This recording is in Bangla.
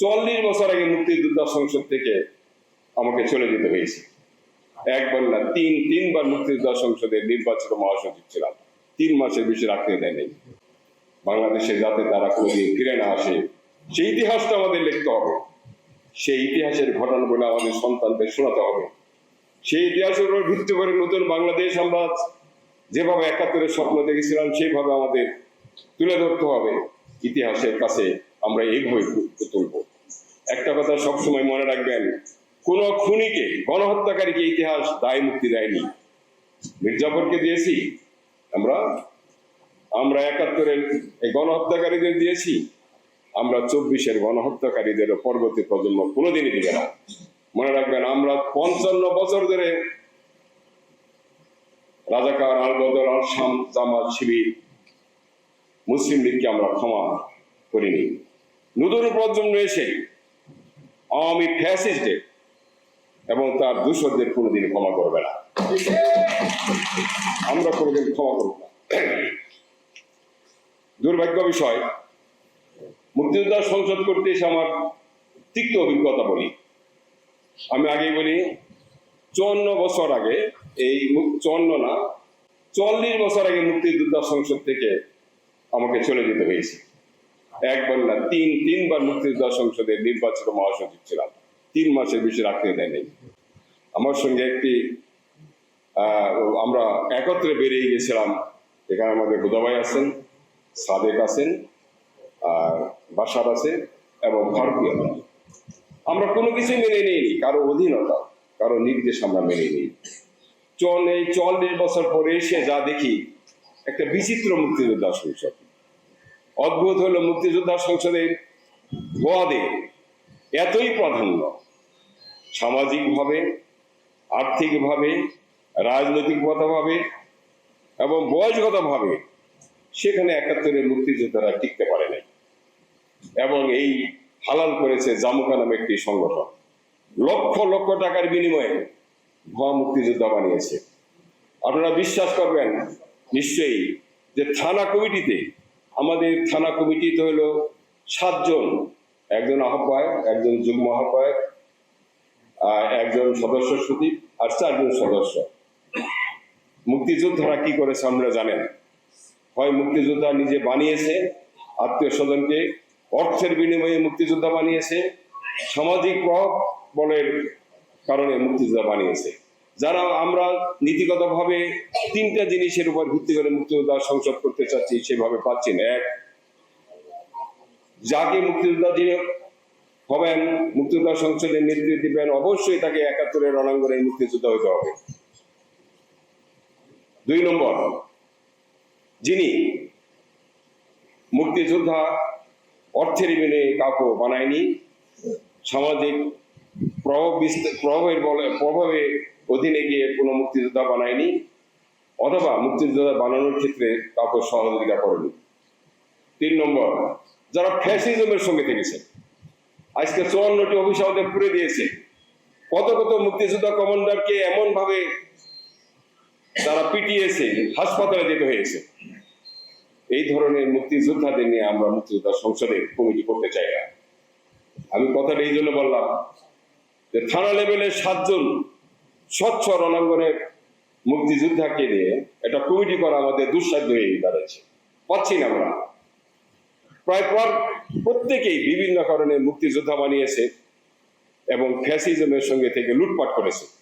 চল্লিশ বছর আগে মুক্তিযোদ্ধা সংসদ থেকে আমাকে চলে যেতে হয়েছে একবার না তিন তিনবার মুক্তিযোদ্ধা সংসদের নির্বাচিত মহাসচিব ছিলাম তিন মাসের বেশি রাখতে দেয়নি বাংলাদেশে যাতে তারা কোনোদিন ফিরে না আসে সেই ইতিহাসটা আমাদের লিখতে হবে সেই ইতিহাসের ঘটনাগুলো আমাদের সন্তানদের শোনাতে হবে সেই ইতিহাসের উপর ভিত্তি করে নতুন বাংলাদেশ আমরা যেভাবে একাত্তরের স্বপ্ন দেখেছিলাম সেইভাবে আমাদের তুলে ধরতে হবে ইতিহাসের কাছে আমরা এইভাবে তুলব একটা কথা সবসময় মনে রাখবেন, কোন খুনিকে, গণহত্যাকারীকে ইতিহাস দায় মুক্তি দেয়নি। মির্জাফরকে দিয়েছি, আমরা আমরা একাত্তরের এই গণহত্যাকারীদের দিয়েছি, আমরা চব্বিশের গণহত্যাকারীদের পরবর্তী প্রজন্ম কোনোদিনই দিবে না। মনে রাখবেন, আমরা পঞ্চান্ন বছর ধরে রাজাকার আল বদর আল শাম জামাত শিবির মুসলিম লীগকে আমরা ক্ষমা করিনি। নতুন প্রজন্ম এসে আওয়ামী ফ্যাসিস্টদের এবং তার দূষরদের কোনোদিন ক্ষমা করবে না। আমরা কোনোদিন ক্ষমা করব না। দুর্ভাগ্য বিষয় মুক্তিযোদ্ধা সংসদ করতে এসে আমার তিক্ত অভিজ্ঞতা বলি। আমি আগে বলি, চুয়ান্ন বছর আগে, এই চুয়ান্ন না চল্লিশ বছর আগে মুক্তিযোদ্ধা সংসদ থেকে আমাকে চলে যেতে হয়েছে। একবার না, তিন, তিনবার মুক্তিযোদ্ধা সংসদের নির্বাচিত মহাসচিব ছিলাম। তিন মাসের বেশি রাখতে দেয়নি। আমার সঙ্গে একটি আমরা একত্রে বেরিয়ে গেছিলাম। এখানে আমাদের হুদাবাই আছেন, সাদেক আছেন, আর বাসার আছে এবং ভারতীয় আমরা কোনো কিছুই মেনে নিইনি, কারও অধীনতা, কারও নির্দেশ আমরা মেনে নিই চল, এই চল্লিশ বছর পরে এসে যা দেখি, একটা বিচিত্র মুক্তিযোদ্ধা সংসদ। অদ্ভুত হলো মুক্তিযোদ্ধা সংসদের গোয়াদের এতই প্রাধান্য। সামাজিকভাবে, আর্থিকভাবে, রাজনৈতিকগতভাবে এবং বয়সগতভাবে সেখানে একাত্তরের মুক্তিযোদ্ধারা টিকতে পারে নাই এবং এই হালাল করেছে জামুকা নামে একটি সংগঠন। লক্ষ লক্ষ টাকার বিনিময়ে ভুয়া মুক্তিযোদ্ধা বানিয়েছে। আপনারা বিশ্বাস করবেন নিশ্চয়ই যে থানা কমিটিতে আমাদের থানা কমিটিতে হলো সাতজন। একজন আহ্বায়ক, একজন যুগ্ম আহ্বায়ক একজন সদস্য সচিব, আর চারজন সদস্য। মুক্তিযোদ্ধারা কি করেছে আমরা জানেন হয় মুক্তিযোদ্ধা নিজে বানিয়েছে, আত্মীয় স্বজনকে অর্থের বিনিময়ে মুক্তিযোদ্ধা বানিয়েছে, সামাজিক বলের কারণে মুক্তিযোদ্ধা বানিয়েছে। যারা আমরা নীতিগতভাবে তিনটা জিনিসের উপর ভিত্তি করে মুক্তিযোদ্ধা সংসদ করতে চাচ্ছি, সেভাবে পাচ্ছি না। এক, যাকে মুক্তিযোদ্ধা যিনি হবেন, মুক্তিযোদ্ধা সংসদের নেতৃত্ব দিবেন, অবশ্যই তাকে একাত্তরের রণাঙ্গনে মুক্তিযোদ্ধা হতে হবে। দুই নম্বর, যিনি মুক্তিযোদ্ধা অর্থের বিনিময়ে কাউকে বানায়নি, সামাজিক প্রভাব প্রভাবের বলে প্রভাবে অধীনে গিয়ে কোনো মুক্তিযোদ্ধা বানায়নি, অথবা মুক্তিযোদ্ধা বানানোর ক্ষেত্রে কাউকে সহযোগিতা করেনি। তিন নম্বর, যারা ফ্যাসিজমের সঙ্গে থেকেছে, আজকে চুয়ান্নটি অফিস পুরে দিয়েছে। কত কত মুক্তিযোদ্ধা কমান্ডারকে এমন ভাবে তারা পিটিয়েছে, হাসপাতালে যেতে হয়েছে। এই ধরনের মুক্তিযোদ্ধাদের নিয়ে আমরা মুক্তিযোদ্ধা সংসদে কমিটি করতে চাই না। আমি কথাটা এই জন্য বললাম যে থানা লেভেলে সাতজন স্বচ্ছ রণাঙ্গনের মুক্তিযোদ্ধাকে নিয়ে একটা কমিটি করা আমাদের দুঃসাধ্য হয়ে দাঁড়াচ্ছে। পাচ্ছি না আমরা। প্রায় পর প্রত্যেকেই বিভিন্ন কারণে মুক্তিযোদ্ধা বানিয়েছে এবং ফ্যাসিজমের সঙ্গে থেকে লুটপাট করেছে।